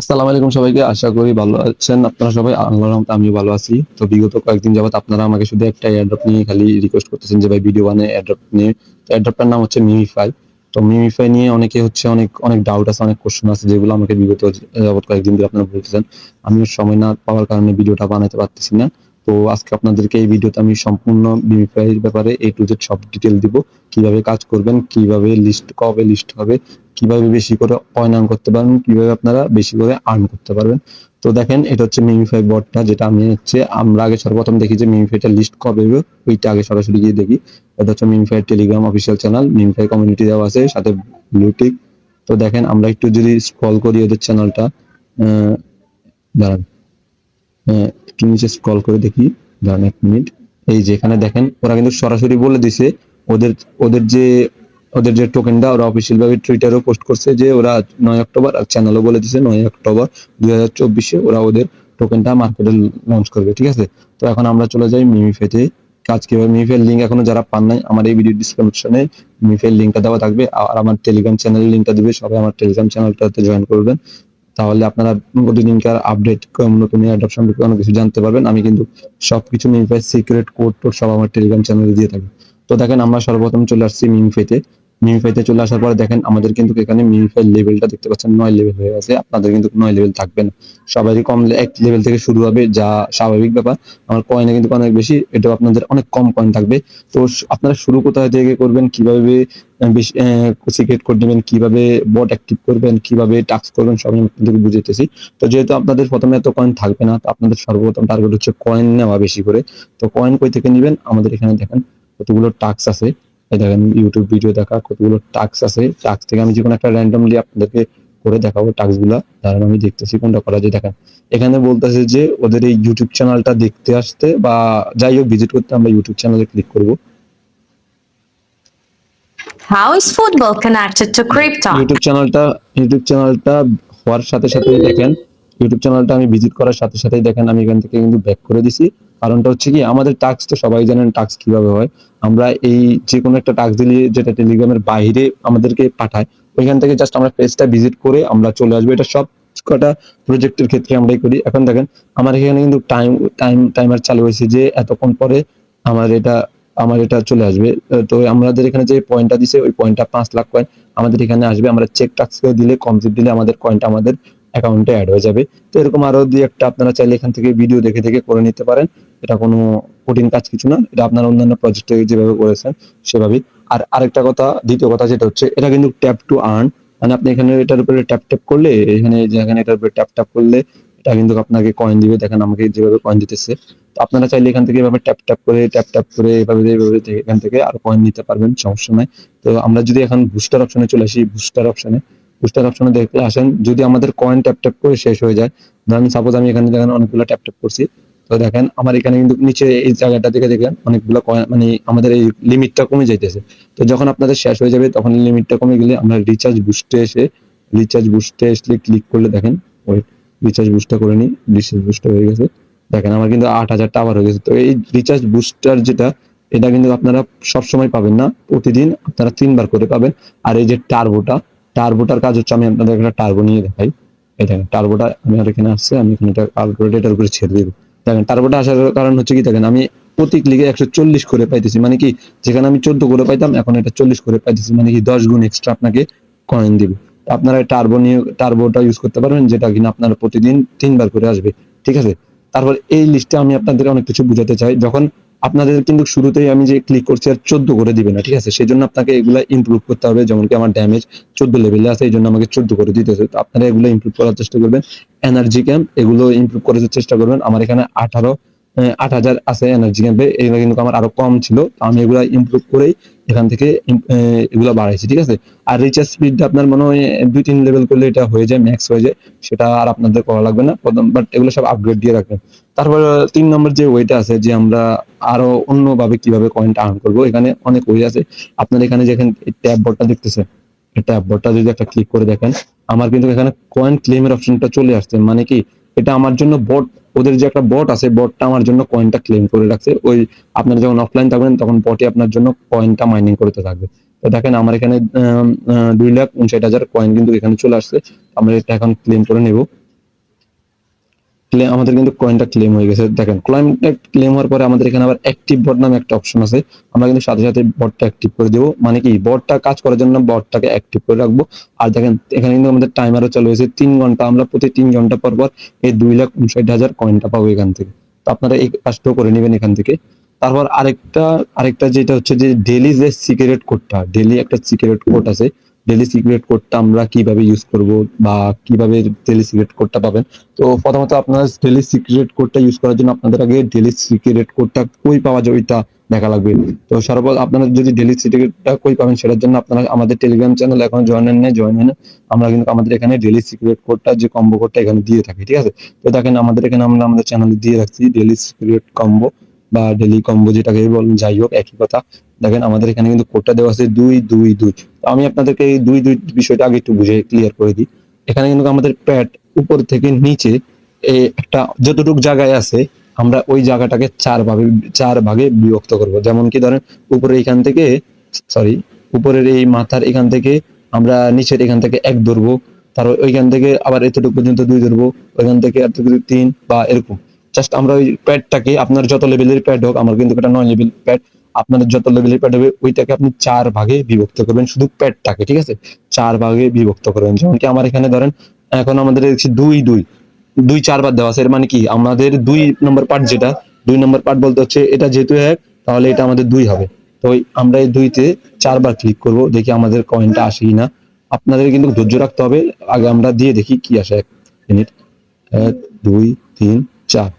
আসসালামু আলাইকুম সবাইকে, আশা করি ভালো আছেন। আপনারা সবাই আল্লাহর রহমতে আমিও ভালো আছি। তো বিগত কয়েকদিন যাবত আপনারা আমাকে শুধু একটা এয়ারড্রপ নিয়ে খালি রিকোয়েস্ট করতেছেন যে, ভাই ভিডিও বানে এয়ারড্রপ নিয়ে তো এয়ারড্রপটার নাম হচ্ছে মিমিফাই তো মিমিফাই নিয়ে অনেকে হচ্ছে অনেক অনেক ডাউট আছে, অনেক কোশ্চেন আছে, যেগুলো আমাকে বিগত যাবত কয়েকদিন ধরে আপনারা বলতেছেন। আমিও সময় না পাওয়ার কারণে ভিডিওটা বানাতে পারতেছি না। তো আজকে আপনাদেরকে এই ভিডিওতে আমি সম্পূর্ণ এর ব্যাপারে এ টু জেড সব ডিটেল দিব। কীভাবে কাজ করবেন, কীভাবে লিস্ট কবে লিস্ট হবে, কীভাবে বেশি করে কয়েন আর্ন করতে পারবেন, কীভাবে আপনারা বেশি করে আর্ন করতে পারবেন। তো দেখেন, এটা হচ্ছে মিমিফাই বটটা যেটা আমি হচ্ছে, আমরা আগে সর্বপ্রথম দেখি যে মিমিফাইটা লিস্ট কবে ওইটা আগে সরাসরি গিয়ে দেখি। এটা হচ্ছে Memefi Telegram official channel Memefi community দেওয়া আছে, সাথে ব্লুটিক তো দেখেন, আমরা একটু যদি স্ক্রল করি ওদের চ্যানেলটা দাঁড়ান। একটু নিচে স্ক্রল করে দেখি দাঁড়ান এক মিনিট এই যে এখানে দেখেন, ওরা কিন্তু সরাসরি বলে দিছে, ওদের ওদের যে ওদের যে টোকেনটা ওরা অফিসিয়াল ভাবে টুইটারও পোস্ট করছে যে ওরা নয় অক্টোবর, আর চ্যানেলও বলে দিছে নয় অক্টোবর দুই হাজার চব্বিশে ওরা ওদের টোকেনটা মার্কেটে লঞ্চ করবে, ঠিক আছে? তো এখন আমরা চলে যাই মিমিফেতে কাজ কীভাবে মিমিফের লিঙ্ক এখনও যারা পান নাই, আমার এই ভিডিও ডিসক্রিপশনে মিমিফের লিঙ্কটা দেওয়া থাকবে, আর আমার টেলিগ্রাম চ্যানেলের লিঙ্কটা দিবে, সবাই আমার টেলিগ্রাম চ্যানেলটাতে জয়েন করবেন। তাহলে আপনারা প্রতিদিনকার আপডেট নতুন সম্পর্কে অনেক কিছু জানতে পারবেন। আমি কিন্তু সবকিছু মিমিফাই সিক্রেট কোড টোড সব আমার টেলিগ্রাম চ্যানেলে দিয়ে থাকি। তো দেখেন আমরা সর্বপ্রথম চলে আসছি মিমিফাইতে মিমিফাইতে চলে আসার পরে দেখেন, আমাদের কিন্তু এখানে মিমিফাই লেভেলটা দেখতে পাচ্ছেন, নয় লেভেল হয়ে গেছে। আপনাদের কিন্তু নয় লেভেল থাকবে না। সবারই কম এক লেভেল থেকে শুরু হবে, যা স্বাভাবিক ব্যাপার। আমার কয়েনে কিন্তু অনেক বেশি, এটাও আপনাদের অনেক কম কয়েন থাকবে। তো আপনারা শুরু কোথায় থেকে করবেন, কীভাবে বেশি সিক্রেট কোড নেবেন, কীভাবে বট অ্যাক্টিভ করবেন, কীভাবে টাস্ক করবেন, সব আমি আপনাদেরকে তো যেহেতু আপনাদের প্রথমে এত কয়েন থাকবে না, তো আপনাদের সর্বপ্রথম টার্গেট হচ্ছে কয়েন নেওয়া বেশি করে। তো কয়েন কই থেকে নেবেন? আমাদের এখানে দেখেন, কতগুলো টাস্ক আছে। এই দেখেন ইউটিউব ভিডিও দেখা কতগুলো টাস্ক আছে। টাস্ক থেকে আমি যে কোনো একটা র্যান্ডমলি আপনাদেরকে করে দেখাবো টাস্কগুলা। দাঁড়ান আমি দেখতেছি কোনটা করা যায়। দেখেন এখানে বলতেছে যে ওদের এই ইউটিউব চ্যানেলটা দেখতে আসতে বা যাই হোক ভিজিট করতে আমরা ইউটিউব চ্যানেলে ক্লিক করব। How is football connected to crypto? YouTube চ্যানেলটা ইউটিউব চ্যানেলটা হওয়ার সাথে সাথে দেখেন। ইউটিউব চ্যানেলটা আমি ভিজিট করার সাথে সাথেই দেখেন আমি এখান থেকে কিন্তু ব্যাক করে দিছি। কারণটা হচ্ছে কি, আমাদের টাস্ক তো সবাই জানেন টাস্ক কীভাবে হয়। আমরা এই যে কোনো একটা টাস্ক দিলে যেটা টেলিগ্রামের বাইরে আমাদেরকে পাঠায়, ওইখান থেকে জাস্ট আমরা পেজটা ভিজিট করে আমরা চলে আসব। এটা সব কটা প্রজেক্টের ক্ষেত্রে আমরাই করি। এখন দেখেন, আমার এখানে কিন্তু টাইম টাইম টাইমার চালু হয়েছে যে এতক্ষণ পরে আমার এটা আমার এটা চলে আসবে। তো আমাদের এখানে যে পয়েন্টটা দিছে, ওই পয়েন্টটা পাঁচ লাখ কয়েন আমাদের এখানে আসবে। আমরা চেক টাক্স দিলে কমপ্লিট দিলে আমাদের কয়েনটা আমাদের অ্যাকাউন্টে অ্যাড হয়ে যাবে। তো এরকম আরও দুই একটা আপনারা চাইলে এখান থেকে ভিডিও দেখে দেখে করে নিতে পারেন। এটা কোনো কঠিন কাজ কিছু না। এটা আপনারা অন্যান্য প্রজেক্টে যেভাবে করেছেন, সেভাবেই। আর আরেকটা কথা, দ্বিতীয় কথা যেটা হচ্ছে, এটা কিন্তু ট্যাপ টু আর্ন মানে আপনি এখানে এটার উপরে ট্যাপ ট্যাপ করলে, এখানে যেখানে এটার উপরে ট্যাপ ট্যাপ করলে, এটা কিন্তু আপনাকে কয়েন দিবে। দেখেন আমাকে যেভাবে কয়েন দিতেছে। তো আপনারা চাইলে এখান থেকে এভাবে ট্যাপ ট্যাপ করে ট্যাপ ট্যাপ করে, এভাবে এভাবে এখান থেকে আরও কয়েন নিতে পারবেন, সমস্যা নাই। তো আমরা যদি এখন বুস্টার অপশনে চলে আসি বুস্টার অপশনে বুস্টার অপশনে দেখলে আসেন, যদি আমাদের কয়েন ট্যাপ ট্যাপ করে শেষ হয়ে যায়, ধরেন সাপোজ আমি এখানে দেখেন অনেকগুলো ট্যাপ ট্যাপ করছি, তো দেখেন আমার এখানে কিন্তু নিচে এই জায়গাটা থেকে দেখেন অনেকগুলো কয়েন মানে আমাদের এই লিমিটটা কমে যাইতেছে। তো যখন আপনাদের শেষ হয়ে যাবে, তখন লিমিটটা কমে গেলে আমরা রিচার্জ বুস্টে এসে রিচার্জ বুস্টে আসলে ক্লিক করলে দেখেন, ওই রিচার্জ বুস্টটা করে নিই রিচার্জ বুস্টটা হয়ে গেছে। দেখেন আমার কিন্তু আট হাজার টাওয়ার হয়ে গেছে। তো এই রিচার্জ বুস্টার যেটা, এটা কিন্তু আপনারা সব সময় পাবেন না, প্রতিদিন আপনারা তিনবার করে পাবেন। আর এই যে টার্বোটা টার্বোটার কাজ হচ্ছে, আমি আপনাদের একটা টার্বো নিয়ে দেখাই। এই দেখেন টার্বোটা আমি আর এখানে আসছে, আমি এখানে এটা উপরে ছেড়ে দিব। দেখেন টার্বোটা আসার কারণ হচ্ছে কি, দেখেন, আমি প্রতি ক্লিকে একশো চল্লিশ করে পাইতেছি মানে কি, যেখানে আমি চোদ্দ করে পাইতাম, এখন এটা চল্লিশ করে পাইতেছি মানে কি, দশ গুণ এক্সট্রা আপনাকে কয়েন দিবে। আপনারা টার্বো নিয়ে টার্বোটা ইউজ করতে পারবেন, যেটা কিনা আপনারা প্রতিদিন তিনবার করে আসবে, ঠিক আছে? তারপর এই লিস্টে আমি আপনাদের অনেক কিছু বুঝাতে চাই। যখন আপনাদের কিন্তু শুরুতেই আমি যে ক্লিক করছি আর চোদ্দ করে দিবে না, ঠিক আছে? সেই জন্য আপনাকে এগুলা ইমপ্রুভ করতে হবে যেমন কি আমার ড্যামেজ চোদ্দ লেভেলে আছে এই জন্য আমাকে চোদ্দ করে দিতে হবে আপনারা এগুলো ইমপ্রুভ করার চেষ্টা করবেন। এনার্জি ক্যাম্প এগুলো ইমপ্রুভ করার চেষ্টা করবেন। আমার এখানে আঠারো আট হাজার আছে এনার্জি ক্যাম্পে এগুলো কিন্তু আমার আরও কম ছিল। আমি এগুলা ইমপ্রুভ করেই এখান থেকে এগুলা বাড়াইছি, ঠিক আছে? আর রিচার্জ স্পিডটা আপনার মনে হয় দুই তিন লেভেল করলে এটা হয়ে যায় ম্যাক্স হয়ে যায়। সেটা আর আপনাদের করা লাগবে না। প্রথম বাট এগুলো সব আপগ্রেড দিয়ে রাখবেন। তারপর তিন নম্বর যে ওয়েটা আছে, যে আমরা আরও অন্যভাবে কীভাবে কয়েনটা আর্ন করব, এখানে অনেক ওয়ে আছে। আপনার এখানে যেখানে ট্যাব বোর্ডটা দেখতেছেন এই ট্যাব বোর্ডটা যদি একটা ক্লিক করে দেখেন, আমার কিন্তু এখানে কয়েন ক্লেমের অপশনটা চলে আসছে। মানে কি, এটা আমার জন্য বট ওদের যে একটা বট আছে বটটা আমার জন্য কয়েনটা ক্লেম করে রাখছে। ওই আপনারা যখন অফলাইন থাকবেন, তখন বটে আপনার জন্য কয়েনটা মাইনিং করতে থাকবে। তো দেখেন, আমার এখানে দুই লাখ উনষাট হাজার কয়েন কিন্তু এখানে চলে আসছে। আমরা এটা এখন ক্লেম করে নেব। ক্লেম আমাদের কিন্তু কয়েনটা ক্লেম হয়ে গেছে। দেখেন কয়েনটা ক্লেম হওয়ার পরে আমাদের এখানে আবার অ্যাক্টিভ বট নামে একটা অপশন আছে। আমরা কিন্তু সাথে সাথে বটটা অ্যাক্টিভ করে দেবো। মানে কি বটটা কাজ করার জন্য বটটাকে অ্যাক্টিভ করে রাখব। আর দেখেন, এখানে কিন্তু আমাদের টাইমারও চালু হয়েছে তিন ঘণ্টা। আমরা প্রতি তিন ঘণ্টা পর পর এই দুই লাখ উনষাট হাজার কয়েনটা পাবো এখান থেকে। তো আপনারা এই কাজটাও করে নেবেন এখান থেকে। তারপর আরেকটা আরেকটা যেটা হচ্ছে যে ডেলি যে সিগারেট কোডটা ডেলি একটা সিগারেট কোড আছে। ডেলি সিগারেট কোডটা আমরা কীভাবে ইউজ করব বা কীভাবে ডেলি সিগারেট কোডটা পাবেন? তো প্রথমত আপনার ডেলি সিক্রেট কোডটা ইউজ করার জন্য আপনাদের আগে ডেলি সিক্রেট কোডটা কই পাওয়া যায় ওইটা দেখা লাগবে। তো সর্বপ্রথম আপনারা যদি ডেলি সিক্রেটটা কই পাবেন সেটার জন্য আপনারা আমাদের টেলিগ্রাম চ্যানেল এখন জয়েন নেই জয়েন হয় না, আমরা কিন্তু আমাদের এখানে ডেলি সিক্রেট কোডটা যে কম্বো কোডটা এখানে দিয়ে থাকি, ঠিক আছে? তো দেখেন আমাদের এখানে আমরা আমাদের চ্যানেলে দিয়ে রাখছি ডেলি সিক্রেট কম্বো বা ডেলি কম্বো যেটাকে বলেন যাই হোক, একই কথা। দেখেন আমাদের এখানে কিন্তু কোডটা দেওয়া আছে দুই দুই দুই। আমি আপনাদেরকে এই দুই দুই বিষয়টা আগে একটু বুঝে ক্লিয়ার করে দিই। এখানে কিন্তু আমাদের প্যাট উপর থেকে নিচে একটা যতটুকু জায়গায় আছে, আমরা ওই জায়গাটাকে চার ভাগে চার ভাগে বিভক্ত করব। যেমন কি ধরেন উপরে এখান থেকে সরি উপরের এই মাথার এখান থেকে আমরা নিচের এখান থেকে এক ধরবো তারপর ওইখান থেকে আবার এতটুকু পর্যন্ত দুই ধরবো, ওইখান থেকে এতটুকু তিন বা এরকম। জাস্ট আমরা ওই প্যাডটাকে আপনার যত লেভেলের প্যাড হোক, আমার কিন্তু এটা নয় লেভেল প্যাড আপনাদের যত লেভেলের প্যাড হবে, ওইটাকে আপনি চার ভাগে বিভক্ত করবেন, শুধু প্যাডটাকে ঠিক আছে? চার ভাগে বিভক্ত করবেন। যেমন কি আমার এখানে ধরেন, এখন আমাদের দেখছি দুই দুই। দুই চারবার দেওয়া আছে, এর মানে কি? আমাদের দুই নম্বর পার্ট যেটা, দুই নম্বর পার্ট বলতে হচ্ছে, এটা যেহেতু এক, তাহলে এটা আমাদের দুই হবে। তো আমরা এই দুইতে চারবার ক্লিক করব, দেখি আমাদের কয়েনটা আসে না আপনাদের কিন্তু ধৈর্য রাখতে হবে। আগে আমরা দিয়ে দেখি কি আসে এক মিনিট এক, দুই, তিন, চার।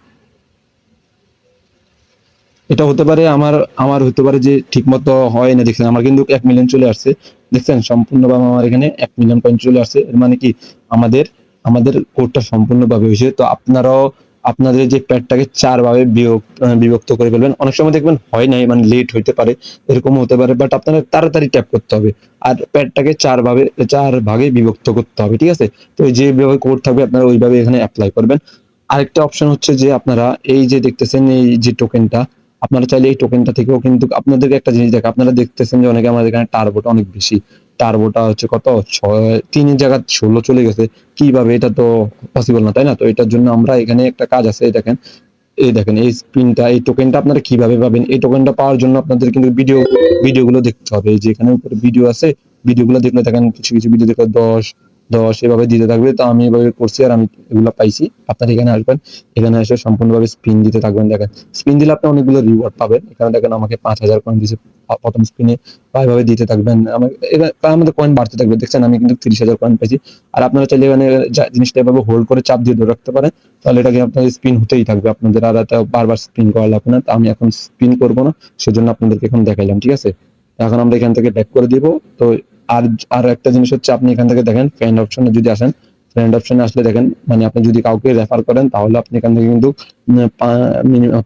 এটা হতে পারে আমার আমার হতে পারে যে ঠিক মতো হয় না, দেখছেন, আমার কিন্তু এক মিলিয়ন চলে আসছে, দেখছেন, সম্পূর্ণভাবে আমার এখানে এক মিলিয়ন পয়েন্ট চলে আসছে, এর মানে কি? আমাদের আমাদের কোডটা সম্পূর্ণভাবে হয়েছে, তো আপনারাও, আপনাদের যে প্যাডটাকে চার ভাবে বিভক্ত করে ফেলবেন, অনেক সময় দেখবেন হয় নাই মানে লেট হইতে পারে এরকম হতে পারে বাট আপনারা তাড়াতাড়ি ট্যাপ করতে হবে, আর প্যাডটাকে চার ভাবে চার ভাগে বিভক্ত করতে হবে, ঠিক আছে? তো যেভাবে কোড থাকবে, আপনারা ওইভাবে এখানে অ্যাপ্লাই করবেন। আরেকটা অপশন হচ্ছে যে আপনারা এই যে দেখতেছেন, এই যে টোকেনটা আপনারা চাইলে এই টোকেনটা থেকেও কিন্তু আপনাদেরকে একটা জিনিস দেখে আপনারা দেখতেছেন যে অনেকে আমাদের এখানে টার্বোটা অনেক বেশি। টার্বোটা হচ্ছে কত? ছয় তিনের জায়গা ষোলো চলে গেছে। কীভাবে? এটা তো পসিবল না, তাই না? তো এটার জন্য আমরা এখানে একটা কাজ আছে, এই দেখেন। এই দেখেন, এই স্পিনটা এই টোকেনটা আপনারা কীভাবে পাবেন? এই টোকেনটা পাওয়ার জন্য আপনাদের কিন্তু ভিডিও ভিডিওগুলো দেখতে হবে। এই যে এখানে উপরে ভিডিও আছে ভিডিওগুলো দেখলে দেখেন কিছু কিছু ভিডিও দেখলে দশ দশ এভাবে দিতে থাকবে। তো আমি এভাবে করছি আর আমি এগুলো পাইছি। আপনারা এখানে আসবেন, এখানে এসে সম্পূর্ণভাবে স্পিন দিতে থাকবেন। দেখেন স্পিন দিলে আপনি অনেকগুলো রিওয়ার্ড পাবেন। এখানে দেখেন আমাকে পাঁচ হাজার কয়েন দিয়েছে প্রথম স্পিনে এভাবে দিতে থাকবেন। আমাদের কয়েন বাড়তে থাকবে। দেখছেন, আমি কিন্তু তিরিশ হাজার কয়েন পাইছি। আর আপনারা চাইলে এখানে জিনিসটা এভাবে হোল্ড করে চাপ দিয়ে ধরে রাখতে পারেন। তাহলে এটাকে আপনাদের স্পিন হতেই থাকবে। আপনাদের আর বারবার স্পিন করা লাগবে না। তো আমি এখন স্পিন করব না। সেজন্য আপনাদেরকে এখন দেখাইলাম, ঠিক আছে? এখন আমরা এখান থেকে ব্যাক করে দিব। তো আর আর একটা জিনিস হচ্ছে আপনি এখান থেকে দেখেন ফ্রেন্ড অপশনে যদি আসেন ফ্রেন্ড অপশনে আসলে দেখেন মানে আপনি যদি কাউকে রেফার করেন, তাহলে আপনি এখান থেকে কিন্তু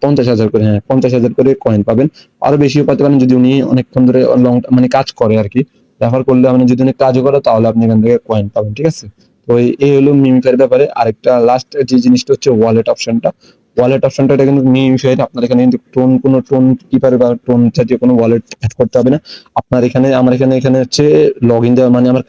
পঞ্চাশ হাজার করে হ্যাঁ পঞ্চাশ হাজার করে কয়েন পাবেন। আরও বেশিও পেতে পারেন, যদি উনি অনেকক্ষণ ধরে লং মানে কাজ করে আর কি রেফার করলে আপনি যদি উনি কাজও করে, তাহলে আপনি এখান থেকে কয়েন পাবেন, ঠিক আছে? তো এই- হলো মিমিফাইয়ের ব্যাপারে। আরেকটা লাস্ট যে জিনিসটা হচ্ছে ওয়ালেট অপশনটা ওয়ালেট অপশনটা এটা কিন্তু মিমিফাইয়ের আপনার এখানে কিন্তু টোন কোনো টোন কিপারে বা টোন জাতীয় কোনো ওয়ালেট অ্যাড করতে হবে না। আপনার এখানে, আমার এখানে এখানে হচ্ছে লগ ইন দেওয়া মানে আমার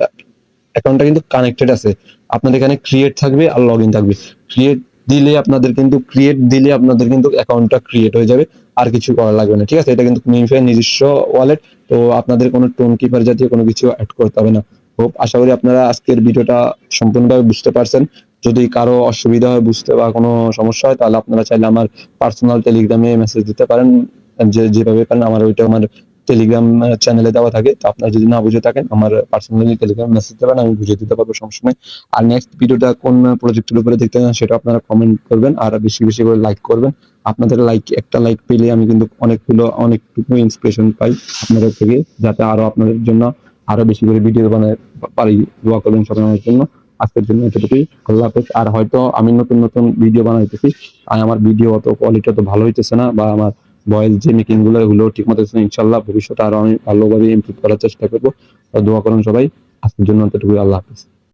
অ্যাকাউন্টটা কিন্তু কানেক্টেড আছে। আপনার এখানে ক্রিয়েট থাকবে আর লগ ইন থাকবে। ক্রিয়েট দিলে আপনাদের কিন্তু ক্রিয়েট দিলে আপনাদের কিন্তু অ্যাকাউন্টটা ক্রিয়েট হয়ে যাবে। আর কিছু করা লাগবে না, ঠিক আছে? এটা কিন্তু মিমিফাই নিজস্ব ওয়ালেট তো আপনাদের কোনো টোন কিপার জাতীয় কোনো কিছু অ্যাড করতে হবে না। হোপ আশা করি আপনারা আজকের ভিডিওটা সম্পূর্ণভাবে বুঝতে পারছেন। যদি কারও অসুবিধা হয়, বুঝতে বা কোনো সমস্যা হয়, তাহলে আপনারা চাইলে আমার পার্সোনাল টেলিগ্রামে মেসেজ দিতে পারেন। যে, যেভাবে পারেন, আমার ওইটা আমার টেলিগ্রাম চ্যানেলে দেওয়া থাকে। তো আপনারা যদি না বুঝে থাকেন, আমার পার্সোনালি টেলিগ্রাম মেসেজ দেবেন, আমি বুঝিয়ে দিতে পারব সবসময়। আর নেক্সট ভিডিওটা কোন প্রজেক্টের উপরে দেখতে চান, সেটা আপনারা কমেন্ট করবেন, আর বেশি বেশি করে লাইক করবেন। আপনাদের লাইক একটা লাইক পেলে আমি কিন্তু অনেকগুলো, অনেকটুকু ইন্সপিরেশন পাই আপনাদের থেকে, যাতে আরও আপনাদের জন্য আরও বেশি করে ভিডিও বানাতে পারি, দোয়া করবেন সবাই আমার জন্য। আজকের জন্য এতটুকুই। আল্লাহ হাফেজ। আর হয়তো আমি নতুন নতুন ভিডিও বানাইতেছি। আর আমার ভিডিও অত কোয়ালিটি অত ভালো হইতেছে না বা আমার ভয়েস যে মেকিংগুলো, এগুলো ঠিক মতো ইনশাল্লাহ ভবিষ্যতে আরও আমি ভালোভাবে ইমপ্রুভ করার চেষ্টা করব। দোয়া করুন সবাই। আজকের জন্য এতটুকুই। আল্লাহ হাফেজ।